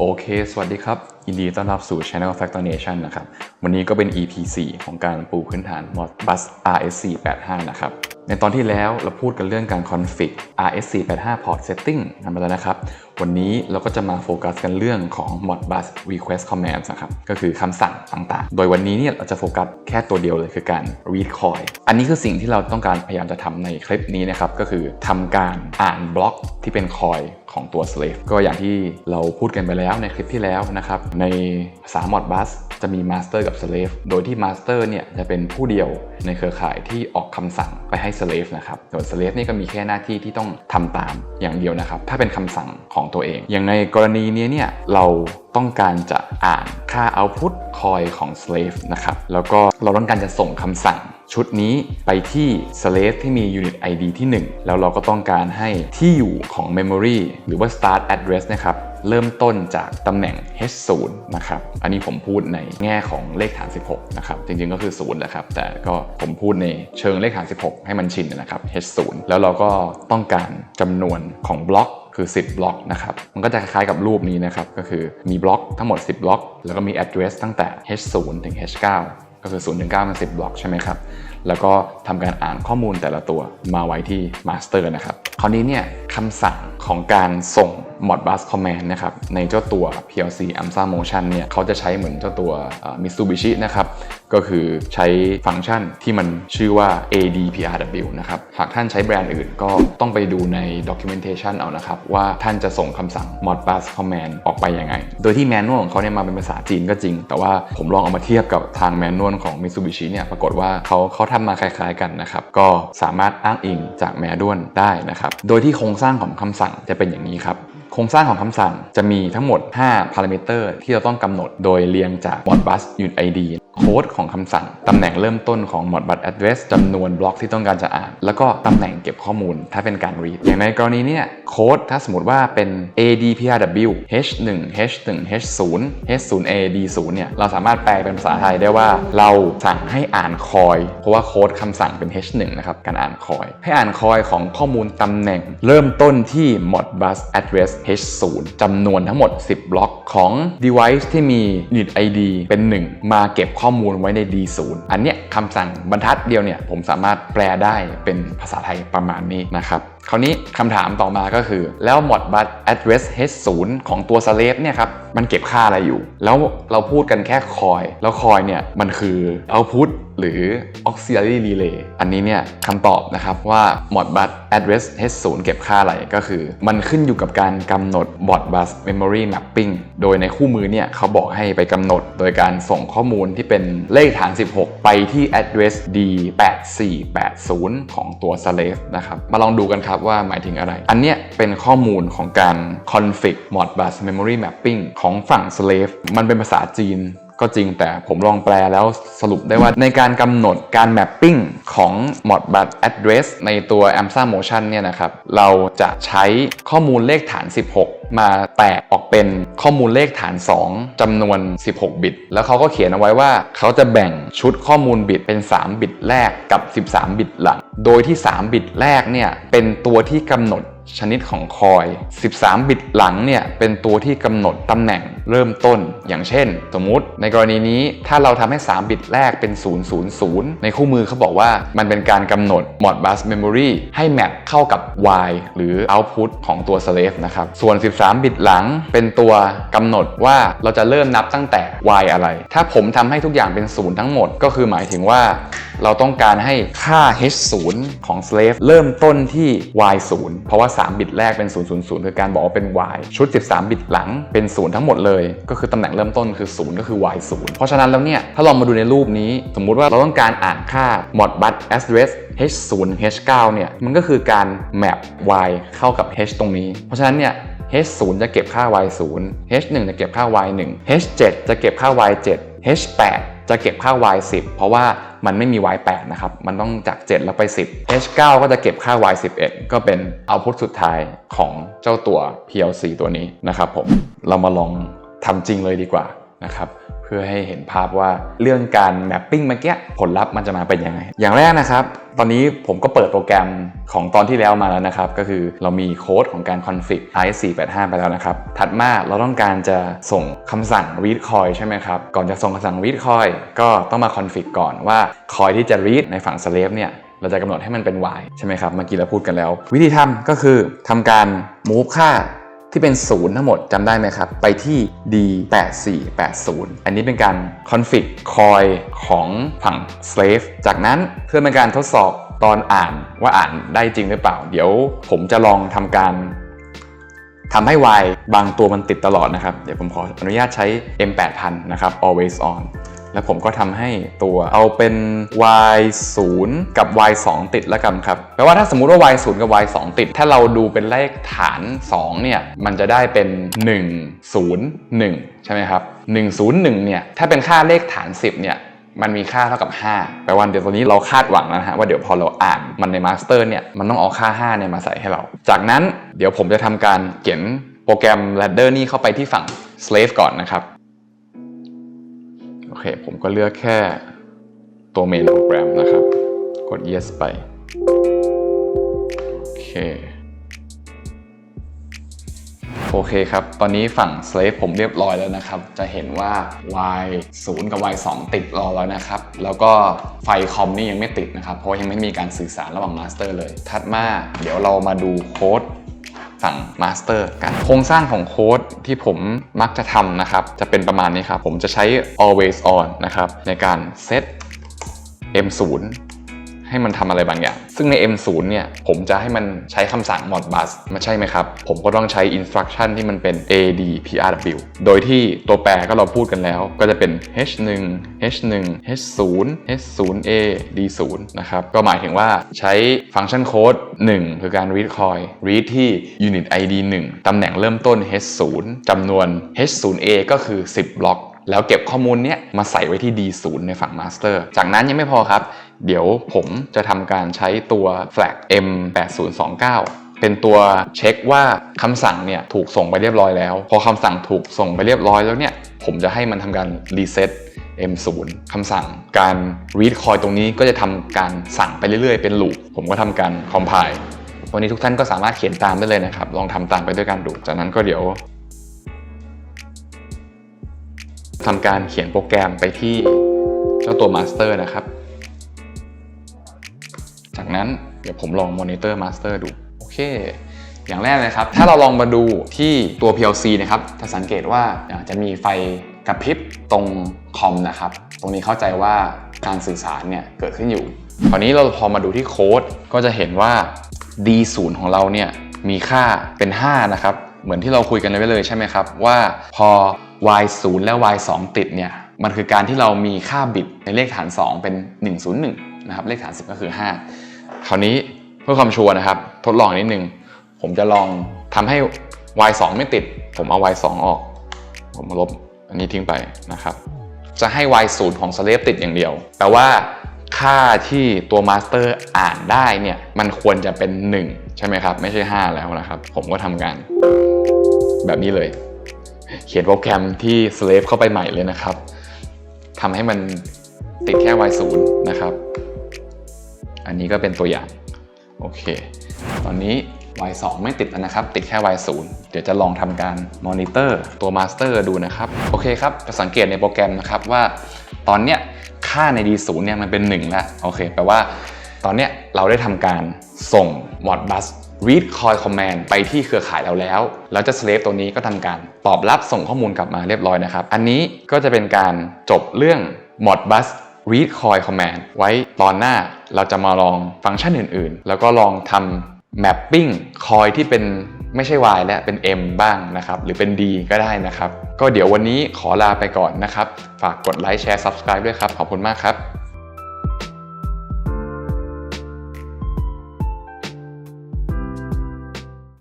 โอเค สวัสดีครับยินดีต้อนรับสู่ Channel Factor Nation นะครับ วันนี้ก็เป็น EP 4 ของการปูพื้นฐาน Modbus RS485 นะครับ ในตอนที่แล้วเราพูดกันเรื่องการ config RSC 85 port setting กันไปแล้วนะครับ วันนี้เราก็จะมาโฟกัสกันเรื่องของ Modbus request command นะครับ ก็คือคำสั่งต่างๆ โดยวันนี้เนี่ยเราจะโฟกัสแค่ตัวเดียวเลยคือการ read coil อันนี้คือสิ่งที่เราต้องการพยายามจะทำในคลิปนี้นะครับ ก็คือทำการอ่านบล็อกที่เป็น coil ของตัว slave ก็อย่างที่เราพูดกันไปแล้วในคลิปที่แล้วนะครับ ในภาษา Modbus จะมี master กับ slave โดยที่ master เนี่ยจะเป็นผู้เดียวในเครือข่ายที่ออกคำสั่งไปให้ slave นะครับส่วน slave นี่ก็มีแค่หน้าที่ที่ต้องทำตามอย่างเดียวนะครับ ถ้าเป็นคำสั่งของตัวเอง อย่างในกรณีนี้เนี่ยเราต้องการจะอ่านค่า output coil ของ slave นะครับ แล้วก็เราต้องการจะส่งคำสั่งชุดนี้ไปที่ slave ที่มี unit ID ที่ 1 แล้วเราก็ต้องการให้ที่อยู่ของ memory หรือว่า start address นะครับ เริ่มต้นจากตำแหน่ง h0 นะครับ อันนี้ผมพูดในแง่ของเลขฐาน 16 นะครับ จริงๆก็คือ0แหละครับ แต่ก็ผมพูดในเชิงเลขฐาน 16 ให้มันชินนะครับ h0 แล้วเราก็ต้องการจำนวนของบล็อกคือ 10 บล็อกนะครับ มันก็จะคล้ายๆกับรูปนี้นะครับ ก็คือมีบล็อกทั้งหมด 10 บล็อก แล้วก็มี address ตั้งแต่ h0 ถึง h9 ก็คือ 0 ถึง 9 มัน 10 บล็อกใช่ไหมครับ แล้วก็ทำการอ่านข้อมูลแต่ละตัวมาไว้ที่ master นะครับ คราวนี้เนี่ยคำสั่งของการส่ง Modbus Command นะครับในเจ้าตัว PLC AMSA Motion เนี่ยเขาจะใช้เหมือนเจ้าตัว Mitsubishi นะครับก็คือใช้ฟังก์ชันที่มันชื่อว่า ADPRW นะครับหากท่านใช้แบรนด์อื่นก็ต้องไปดูใน documentation เอานะครับว่าท่านจะส่งคำสั่ง Modbus Command ออกไปยังไง โดยที่แมนนวลของเขาเนี่ยมาเป็นภาษาจีนก็จริง แต่ว่าผมลองเอามาเทียบกับทางแมนนวลของ Mitsubishi เนี่ยปรากฏว่าเขาเขาทำมาคล้ายๆกันนะครับก็สามารถอ้างอิงจากแมนนวลได้นะครับโดยที่โครงสร้างของคำสั่งจะเป็นอย่างนี้ครับ ครงสร้างของคำสั่งจะมีทั้งหมด 5 พารามิเตอร์ที่เราต้องกำหนดโดยเรียงจาก Modbus Unit ID โค้ดของคำสั่งตำแหน่งเริ่มต้นของ Modbus Address จำนวนบล็อกที่ต้องการจะอ่าน แล้วก็ตำแหน่งเก็บข้อมูลถ้าเป็นการ read อย่างในกรณีเนี้โค้ดถ้าสมมติว่าเป็น ADPRW H1 H1 H0 H0A D0 เนี่ยเราสามารถแปลเป็นภาษาไทยได้ว่า เราสั่งให้อ่านคอย เพราะว่าโค้ดคำสั่งเป็น H1 นะครับการอ่านคอย ให้อ่านคอยของข้อมูลตำแหน่ง เริ่มต้นที่ Modbus Address H0 จำนวนทั้งหมด 10 บล็อกของ device ที่มี unit ID เป็น 1 มาเก็บข้อข้อมูลไว้ใน D0 อันเนี้ยคำสั่งบรรทัดเดียวเนี่ยผมสามารถแปลได้เป็นภาษาไทยประมาณนี้นะครับ คราวนี้คำถามต่อมาก็คือ แล้ว Modbus Address H0 ของตัว slave เนี่ยครับ มันเก็บค่าอะไรอยู่ แล้วเราพูดกันแค่คอย แล้วคอยเนี่ย มันคือ output หรือ auxiliary relay อันนี้เนี่ยคำตอบนะครับว่า Modbus Address H0 เก็บค่าอะไรก็คือ มันขึ้นอยู่กับการกำหนด Modbus Memory Mapping โดยในคู่มือเนี่ยเขาบอกให้ไปกำหนด โดยการส่งข้อมูลที่เป็นเลขฐาน 16 ไปที่ address D8480 ของตัว slave นะครับ มาลองดูกันครับว่าหมายถึงอะไร อันเนี้ยเป็นข้อมูลของการ config Modbus Memory Mapping ของฝั่ง slave มันเป็นภาษาจีนก็จริงแต่ผมลองแปลแล้วสรุปได้ว่าในการกำหนดการ mapping ของ Modbus address ในตัว AMSA Motion เนี่ยนะครับ เราจะใช้ข้อมูลเลขฐาน 16 มาแตกออก เป็นข้อมูลเลขฐาน 2จำนวน 16 บิต แล้วเขาก็เขียนเอาไว้ว่าเขาจะแบ่งชุดข้อมูลบิตเป็น 3 บิตแรกกับ 13 บิตหลัง โดยที่ 3 บิตแรกเนี่ยเป็นตัวที่กำหนด ชนิดของคอย 13 บิตหลังเนี่ยเป็นตัวที่กำหนดตำแหน่งเริ่มต้น อย่างเช่น สมมุติในกรณีนี้ถ้าเราทำให้ 3 บิตแรกเป็น 000 ในคู่มือเขาบอกว่ามันเป็นการกำหนด Modbus Memory ให้แมปเข้ากับ Y หรือ Output ของตัว slave นะครับ ส่วน 13 บิตหลังเป็นตัวกำหนดว่าเราจะเริ่มนับตั้งแต่ Y อะไร ถ้าผมทำให้ทุกอย่างเป็น 0 ทั้งหมด ก็คือหมายถึงว่าเราต้องการให้ค่า h0 ของ slave เริ่มต้นที่ y0 เพราะว่า 3 บิตแรกเป็น 000 คือการบอกว่าเป็น y ชุด 13 บิตหลังเป็น 0 ทั้งหมดเลย ก็คือตำแหน่งเริ่มต้นคือ 0 ก็คือ y0 เพราะฉะนั้นแล้วเนี่ย ถ้าลองมาดูในรูปนี้ สมมุติว่าเราต้องการอ่านค่า modbus address h0 h9 เนี่ย มันก็คือการ map y เข้ากับ h ตรงนี้ เพราะฉะนั้นเนี่ย h0 จะเก็บค่า y0 h1 จะเก็บค่า y1 h7 จะเก็บค่า y7 h8 จะเก็บค่า y10 เพราะว่ามันไม่มี y8 นะครับ มันต้องจาก 7 แล้วไป 10 h9 ก็จะเก็บค่า y11 ก็เป็นเอาพุทสุดท้ายของเจ้าตัว PLC ตัวนี้นะครับผม เรามาลองทำจริงเลยดีกว่านะครับ เพื่อให้เห็นภาพว่าเรื่องการแมปปิ้งเมื่อกี้ผลลัพธ์มันจะมาเป็นยังไง อย่างแรกนะครับ ตอนนี้ผมก็เปิดโปรแกรมของตอนที่แล้วมาแล้วนะครับ ก็คือเรามีโค้ดของการ config RS485 ไปแล้วนะครับ ถัดมาเราต้องการจะส่งคำสั่ง read coin ใช่ไหมครับ ก่อนจะส่งคำสั่ง read coin ก็ต้องมา config ก่อนว่า coin ที่จะ read ในฝั่ง slave เนี่ยเราจะกำหนดให้มันเป็น y ใช่ไหมครับ เมื่อกี้เราพูดกันแล้ว วิธีทำก็คือทำการ move ค่า ที่เป็นศูนย์ทั้งหมดจำได้ไหมครับ ไปที่ d8480 อันนี้เป็นการ config coin ของฝั่ง slave จากนั้นเพื่อเป็นการทดสอบตอนอ่านว่าอ่านได้จริงหรือเปล่า เดี๋ยวผมจะลองทำการทำให้ Y บางตัวมันติดตลอดนะครับ เดี๋ยวผมขออนุญาตใช้ M8000 นะครับ always on แล้วผมก็ทำให้ตัวเอาเป็น y 0กับ y 2ติดแล้วกันครับแปลว่าถ้าสมมติว่า y 0กับ y 2ติด ถ้าเราดูเป็นเลขฐาน2เนี่ยมันจะได้เป็น 1 0 1 ใช่ไหมครับ 101เนี่ยถ้าเป็นค่าเลขฐาน 10เนี่ยมันมีค่าเท่ากับ 5 แปลว่าเดี๋ยวตอนนี้เราคาดหวังแล้วนะฮะว่าเดี๋ยวพอเราอ่านมันในมาสเตอร์เนี่ยมันต้องเอาค่า 5 เนี่ยมาใส่ให้เรา จากนั้นเดี๋ยวผมจะทำการเขียนโปรแกรม ladder นี่เข้าไปที่ฝั่ง slave ก่อนนะครับ เค ผมก็เลือกแค่ตัว main โปรแกรมนะครับ กด yes ไป โอเค โอเคครับ ตอนนี้ฝั่ง slave ผมเรียบร้อยแล้วนะครับ จะเห็นว่า y 0 กับ y 2 ติดรอแล้วนะครับ แล้วก็ไฟคอมนี่ยังไม่ติดนะครับ เพราะยังไม่มีการสื่อสารระหว่าง master เลย ถัดมาเดี๋ยวเรามาดูโค้ด ฝั่งมาสเตอร์กัน โครงสร้างของโค้ดที่ผมมักจะทำนะครับ จะเป็นประมาณนี้ครับ ผมจะใช้ always on นะครับ ในการเซต m0 ให้มันทำอะไรบางอย่าง ซึ่งใน m0 เนี่ย ผมจะให้มันใช้คำสั่ง modbus ม่ใช่ไหมครับ ผมก็ต้องใช้ instruction ที่มันเป็น adprw โดยที่ตัวแปรก็เราพูดกันแล้ว ก็จะเป็น h1 h1 h0 h0a d0 นะครับ ก็หมายถึงว่าใช้ฟังก์ชันโค้ด1 คือการ read coin read ที่ unit id 1ตำแหน่งเริ่มต้น h0 จำนวน h0a ก็คือ 10 บล็อกแล้วเก็บข้อมูลเนี้ยมาใส่ไว้ที่ D0 ในฝั่ง Master จากนั้นยังไม่พอครับ เดี๋ยวผมจะทำการใช้ตัว flag M8029 เป็นตัวเช็คว่าคำสั่งเนี่ยถูกส่งไปเรียบร้อยแล้ว พอคำสั่งถูกส่งไปเรียบร้อยแล้วเนี่ย ผมจะให้มันทำการ reset M0 คำสั่งการ read coin ตรงนี้ก็จะทำการสั่งไปเรื่อยๆ เป็น loop ผมก็ทำการ compile วันนี้ทุกท่านก็สามารถเขียนตามได้เลยนะครับ ลองทำตามไปด้วยกันดู จากนั้นก็เดี๋ยวทำการเขียนโปรแกรมไปที่เจ้าตัว Master นะครับ จากนั้นเดี๋ยวผมลอง Monitor Master ดูโอเค อย่างแรกเลยครับ ถ้าเราลองมาดูที่ตัว PLC นะครับจะสังเกตว่าจะมีไฟกระพริบตรงคอมนะครับ ตรงนี้เข้าใจว่าการสื่อสารเนี่ยเกิดขึ้นอยู่คราวนี้เราพอมาดูที่โค้ดก็จะเห็นว่า D0 ของเราเนี่ยมีค่าเป็น 5 นะครับ เหมือนที่เราคุยกันไว้เลยใช่ไหมครับ ว่าพอ y 0 และ y 2 ติดเนี่ยมันคือการที่เรามีค่าบิตในเลขฐาน 2 เป็น 101 นะครับ เลขฐาน 10 ก็คือ 5 คราวนี้เพื่อความชัวร์นะครับ ทดลองนิดนึง ผมจะลองทำให้ y 2 ไม่ติด ผมเอา y 2 ออก ผมลบอันนี้ทิ้งไปนะครับ จะให้ y 0 ของ slave ติดอย่างเดียว แปลว่าค่าที่ตัว master อ่านได้เนี่ยมันควรจะเป็น 1 ใช่ไหมครับ ไม่ใช่ 5 แล้วนะครับ ผมก็ทำการแบบนี้เลย เขียนโปรแกรมที่ slave เข้าไปใหม่เลยนะครับทำให้มันติดแค่ y 0 นะครับ อันนี้ก็เป็นตัวอย่าง โอเค ตอนนี้ y 2 ไม่ติดแล้วนะครับ ติดแค่ y 0 เดี๋ยวจะลองทำการมอนิเตอร์ตัว master ดูนะครับ โอเคครับ จะสังเกตในโปรแกรมนะครับว่า ตอนเนี้ยค่าใน D0 เนี่ยมันเป็น1แล้ว โอเค แปลว่า ตอนเนี้ยเราได้ทำการส่ง Modbus read coin command ไปที่เครือข่ายเราแล้ว แล้วจะ slave ตัวนี้ก็ทำการตอบรับส่งข้อมูลกลับมาเรียบร้อยนะครับ อันนี้ก็จะเป็นการจบเรื่อง Modbus read coil command ไว้ตอนหน้าเราจะมาลองฟังก์ชันอื่นๆ แล้วก็ลองทำ mapping coil ที่เป็นไม่ใช่ y และเป็น m บ้างนะครับ หรือเป็น d ก็ได้นะครับ ก็เดี๋ยววันนี้ขอลาไปก่อนนะครับ ฝากกดไลค์แชร์ subscribe ด้วยครับ ขอบคุณมากครับ